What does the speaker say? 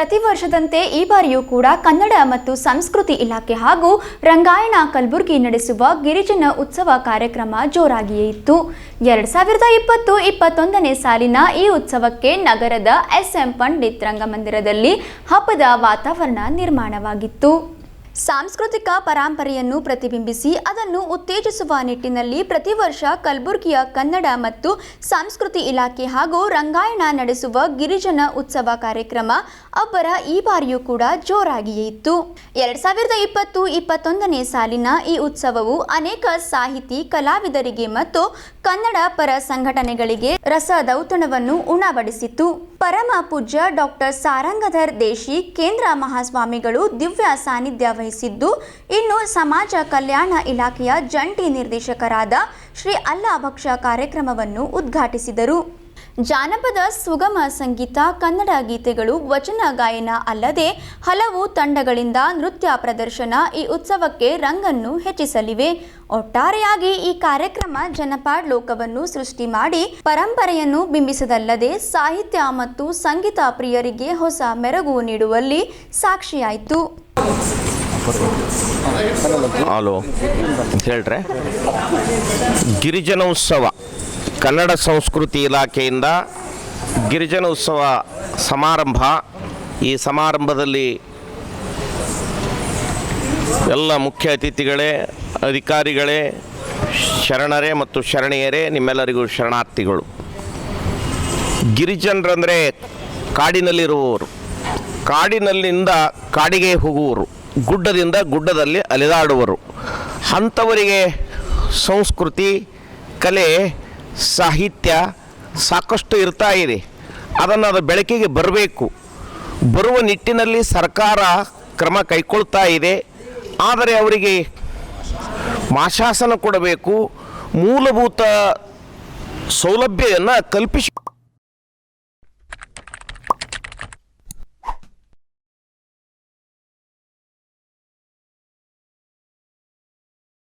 ಪ್ರತಿ ವರ್ಷದಂತೆ ಈ ಬಾರಿಯೂ ಕೂಡ ಕನ್ನಡ ಮತ್ತು ಸಂಸ್ಕೃತಿ ಇಲಾಖೆ ಹಾಗೂ ರಂಗಾಯಣ ಕಲಬುರಗಿ ನಡೆಸುವ ಗಿರಿಜನ ಉತ್ಸವ ಕಾರ್ಯಕ್ರಮ ಜೋರಾಗಿಯೇ ಇತ್ತು. ಎರಡ್ ಸಾವಿರದ ಇಪ್ಪತ್ತು ಇಪ್ಪತ್ತೊಂದನೇ ಸಾಲಿನ ಈ ಉತ್ಸವಕ್ಕೆ ನಗರದ ಎಸ್ಎಂ ಪಂಡಿತ್ ರಂಗಮಂದಿರದಲ್ಲಿ ಹಬ್ಬದ ವಾತಾವರಣ ನಿರ್ಮಾಣವಾಗಿತ್ತು. ಸಾಂಸ್ಕೃತಿಕ ಪರಂಪರೆಯನ್ನು ಪ್ರತಿಬಿಂಬಿಸಿ ಅದನ್ನು ಉತ್ತೇಜಿಸುವ ನಿಟ್ಟಿನಲ್ಲಿ ಪ್ರತಿ ವರ್ಷ ಕಲಬುರಗಿಯ ಕನ್ನಡ ಮತ್ತು ಸಂಸ್ಕೃತಿ ಇಲಾಖೆ ಹಾಗೂ ರಂಗಾಯಣ ನಡೆಸುವ ಗಿರಿಜನ ಉತ್ಸವ ಕಾರ್ಯಕ್ರಮ ಅಬ್ಬರ ಈ ಬಾರಿಯೂ ಕೂಡ ಜೋರಾಗಿಯೇ ಇತ್ತು. ಎರಡ್ ಸಾವಿರದ ಇಪ್ಪತ್ತು ಇಪ್ಪತ್ತೊಂದನೇ ಸಾಲಿನ ಈ ಉತ್ಸವವು ಅನೇಕ ಸಾಹಿತಿ, ಕಲಾವಿದರಿಗೆ ಮತ್ತು ಕನ್ನಡ ಪರ ಸಂಘಟನೆಗಳಿಗೆ ರಸದೌತಣವನ್ನು ಉಣಬಡಿಸಿತು ಪರಮ ಪೂಜ್ಯ ಡಾಕ್ಟರ್ ಸಾರಂಗಧರ್ ದೇಶಿ ಕೇಂದ್ರ ಮಹಾಸ್ವಾಮಿಗಳು ದಿವ್ಯ ಸಾನ್ನಿಧ್ಯ ವಹಿಸಿದ್ದು, ಇನ್ನು ಸಮಾಜ ಕಲ್ಯಾಣ ಇಲಾಖೆಯ ಜಂಟಿ ನಿರ್ದೇಶಕರಾದ ಶ್ರೀ ಅಲ್ಲಾಭಕ್ಷ ಕಾರ್ಯಕ್ರಮವನ್ನು ಉದ್ಘಾಟಿಸಿದರು. ಜಾನಪದ ಸುಗಮ ಸಂಗೀತ, ಕನ್ನಡ ಗೀತೆಗಳು, ವಚನ ಗಾಯನ ಅಲ್ಲದೆ ಹಲವು ತಂಡಗಳಿಂದ ನೃತ್ಯ ಪ್ರದರ್ಶನ ಈ ಉತ್ಸವಕ್ಕೆ ರಂಗನ್ನು ಹೆಚ್ಚಿಸಲಿವೆ. ಒಟ್ಟಾರೆಯಾಗಿ ಈ ಕಾರ್ಯಕ್ರಮ ಜನಪಾಡ್ ಲೋಕವನ್ನು ಸೃಷ್ಟಿ ಮಾಡಿ ಪರಂಪರೆಯನ್ನು ಬಿಂಬಿಸದಲ್ಲದೆ ಸಾಹಿತ್ಯ ಮತ್ತು ಸಂಗೀತ ಪ್ರಿಯರಿಗೆ ಹೊಸ ಮೆರಗು ನೀಡುವಲ್ಲಿ ಸಾಕ್ಷಿಯಾಯಿತು. ಹಲೋ ಹೇಳ್ರೆ ಗಿರಿಜನ ಉತ್ಸವ ಕನ್ನಡ ಸಂಸ್ಕೃತಿ ಇಲಾಖೆಯಿಂದ ಗಿರಿಜನ ಉತ್ಸವ ಸಮಾರಂಭ. ಈ ಸಮಾರಂಭದಲ್ಲಿ ಎಲ್ಲ ಮುಖ್ಯ ಅತಿಥಿಗಳೇ, ಅಧಿಕಾರಿಗಳೇ, ಶರಣರೇ ಮತ್ತು ಶರಣೆಯರೇ, ನಿಮ್ಮೆಲ್ಲರಿಗೂ ಶರಣಾರ್ಥಿಗಳು. ಗಿರಿಜನರಂದರೆ ಕಾಡಿನಲ್ಲಿರುವವರು. ಕಾಡಿನಲ್ಲಿಂದ ಕಾಡಿಗೆ ಹೋಗುವರು. ಗುಡ್ಡದಿಂದ ಗುಡ್ಡದಲ್ಲಿ ಅಲೆದಾಡುವರು. ಅಂಥವರಿಗೆ ಸಂಸ್ಕೃತಿ, ಕಲೆ ಸಾಹಿತ್ಯ ಸಾಕಷ್ಟು ಇರ್ತಾ ಇದೆ. ಅದನ್ನು ಅದು ಬೆಳಕಿಗೆ ಬರಬೇಕು. ಬರುವ ನಿಟ್ಟಿನಲ್ಲಿ ಸರ್ಕಾರ ಕ್ರಮ ಕೈಗೊಳ್ತಾ ಇದೆ. ಆದರೆ ಅವರಿಗೆ ಮಾಶಾಸನ ಕೊಡಬೇಕು. ಮೂಲಭೂತ ಸೌಲಭ್ಯವನ್ನು ಕಲ್ಪಿಸಿ